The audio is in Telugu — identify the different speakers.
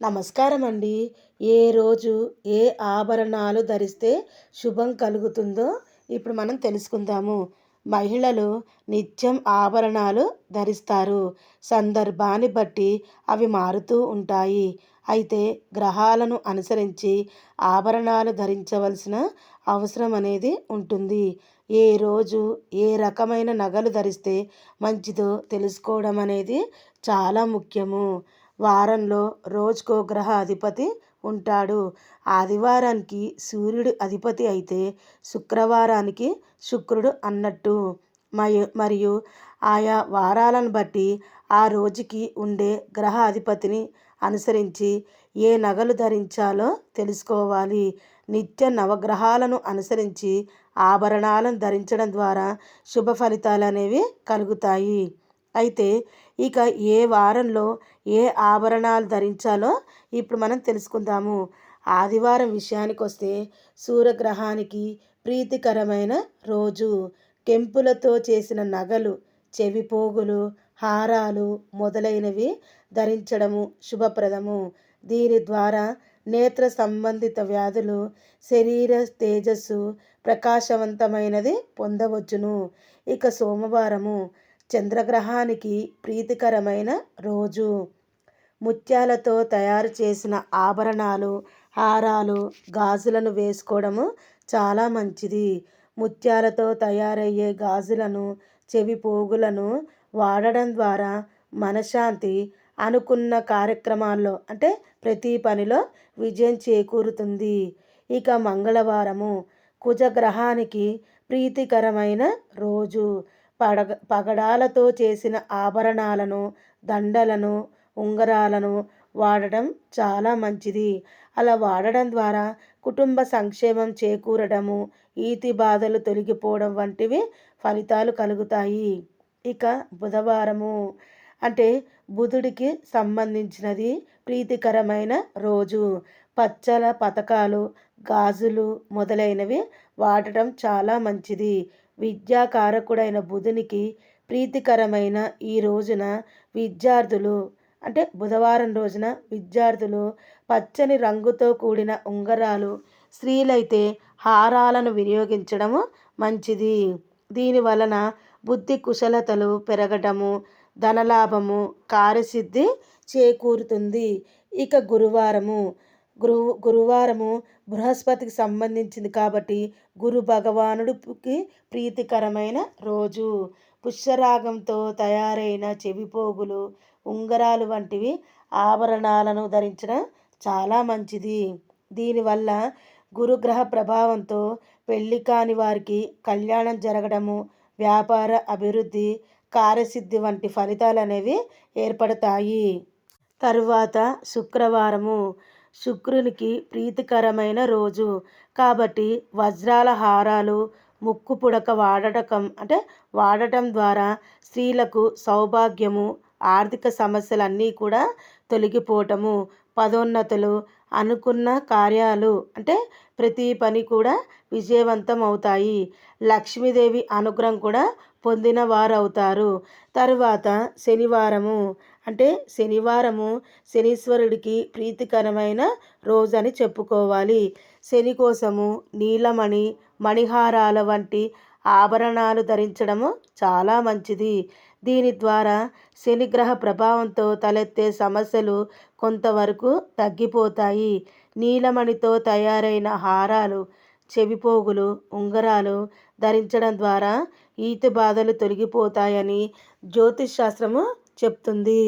Speaker 1: నమస్కారం అండి ఏ రోజు ఏ ఆభరణాలు ధరిస్తే శుభం కలుగుతుందో ఇప్పుడు మనం తెలుసుకుందాము. మహిళలు నిత్యం ఆభరణాలు ధరిస్తారు. సందర్భాన్ని బట్టి అవి మారుతూ ఉంటాయి. అయితే గ్రహాలను అనుసరించి ఆభరణాలు ధరించవలసిన అవసరం అనేది ఉంటుంది. ఏ రోజు ఏ రకమైన నగలు ధరిస్తే మంచిదో తెలుసుకోవడం అనేది చాలా ముఖ్యము. వారంలో రోజుకో గ్రహ అధిపతి ఉంటాడు. ఆదివారానికి సూర్యుడు అధిపతి అయితే శుక్రవారానికి శుక్రుడు అన్నట్టు. మరియు ఆయా వారాలను బట్టి ఆ రోజుకి ఉండే గ్రహ అధిపతిని అనుసరించి ఏ నగలు ధరించాలో తెలుసుకోవాలి. నిత్య నవగ్రహాలను అనుసరించి ఆభరణాలను ధరించడం ద్వారా శుభ ఫలితాలు అనేవి కలుగుతాయి. అయితే ఇక ఏ వారంలో ఏ ఆభరణాలు ధరించాలో ఇప్పుడు మనం తెలుసుకుందాము. ఆదివారం విషయానికి వస్తే సూర్యగ్రహానికి ప్రీతికరమైన రోజు. కెంపులతో చేసిన నగలు చెవిపోగులు హారాలు మొదలైనవి ధరించడము శుభప్రదము. దీని ద్వారా నేత్ర సంబంధిత వ్యాధులు శరీర తేజస్సు ప్రకాశవంతమైనది పొందవచ్చును. ఇక సోమవారము చంద్రగ్రహానికి ప్రీతికరమైన రోజు. ముత్యాలతో తయారు చేసిన ఆభరణాలు హారాలు గాజులను వేసుకోవడము చాలా మంచిది. ముత్యాలతో తయారయ్యే గాజులను చెవి పోగులను వాడడం ద్వారా మనశాంతి అనుకున్న కార్యక్రమాల్లో అంటే ప్రతి పనిలో విజయం చేకూరుతుంది. ఇక మంగళవారము కుజగ్రహానికి ప్రీతికరమైన రోజు. పడగ పగడాలతో చేసిన ఆభరణాలను దండలను ఉంగరాలను వాడడం చాలా మంచిది. అలా వాడడం ద్వారా కుటుంబ సంక్షేమం చేకూరడము ఈతి బాధలు తొలగిపోవడం వంటివి ఫలితాలు కలుగుతాయి. ఇక బుధవారము. అంటే బుధుడికి సంబంధించినది ప్రీతికరమైన రోజు. పచ్చల పథకాలు గాజులు మొదలైనవి వాడటం చాలా మంచిది. విద్యాకారకుడైన బుధునికి ప్రీతికరమైన ఈ రోజున విద్యార్థులు అంటే బుధవారం రోజున విద్యార్థులు పచ్చని రంగుతో కూడిన ఉంగరాలు స్త్రీలైతే హారాలను వినియోగించడము మంచిది. దీని వలన బుద్ధి కుశలతలు పెరగటము ధనలాభము కార్యసిద్ధి చేకూరుతుంది. ఇక గురువారము గురు గురువారము బృహస్పతికి సంబంధించింది కాబట్టి గురు భగవానుడికి ప్రీతికరమైన రోజు. పుష్యరాగంతో తయారైన చెవిపోగులు ఉంగరాలు వంటివి ఆభరణాలను ధరించడం చాలా మంచిది. దీనివల్ల గురుగ్రహ ప్రభావంతో పెళ్ళి కాని వారికి కళ్యాణం జరగడము వ్యాపార అభివృద్ధి కార్యసిద్ధి వంటి ఫలితాలు అనేవి ఏర్పడతాయి. తరువాత శుక్రవారము శుక్రునికి ప్రీతికరమైన రోజు. కాబట్టి వజ్రాల హారాలు ముక్కు పుడక వాడటం అంటే వాడటం ద్వారా స్త్రీలకు సౌభాగ్యము ఆర్థిక సమస్యలన్నీ కూడా తొలగిపోవటము పదోన్నతులు అనుకున్న కార్యాలు అంటే ప్రతి పని కూడా విజయవంతం అవుతాయి. లక్ష్మీదేవి అనుగ్రహం కూడా పొందిన వారు అవుతారు తరువాత శనివారము అంటే శనివారము శనీశ్వరుడికి ప్రీతికరమైన రోజు అని చెప్పుకోవాలి. శని కోసము నీలమణి మణిహారాల వంటి ఆభరణాలు ధరించడము చాలా మంచిది. దీని ద్వారా శనిగ్రహ ప్రభావంతో తలెత్తే సమస్యలు కొంతవరకు తగ్గిపోతాయి. నీలమణితో తయారైన హారాలు చెవిపోగులు ఉంగరాలు ధరించడం ద్వారా ఈతి బాధలు తొలగిపోతాయని జ్యోతిష్ శాస్త్రము చెప్తుంది.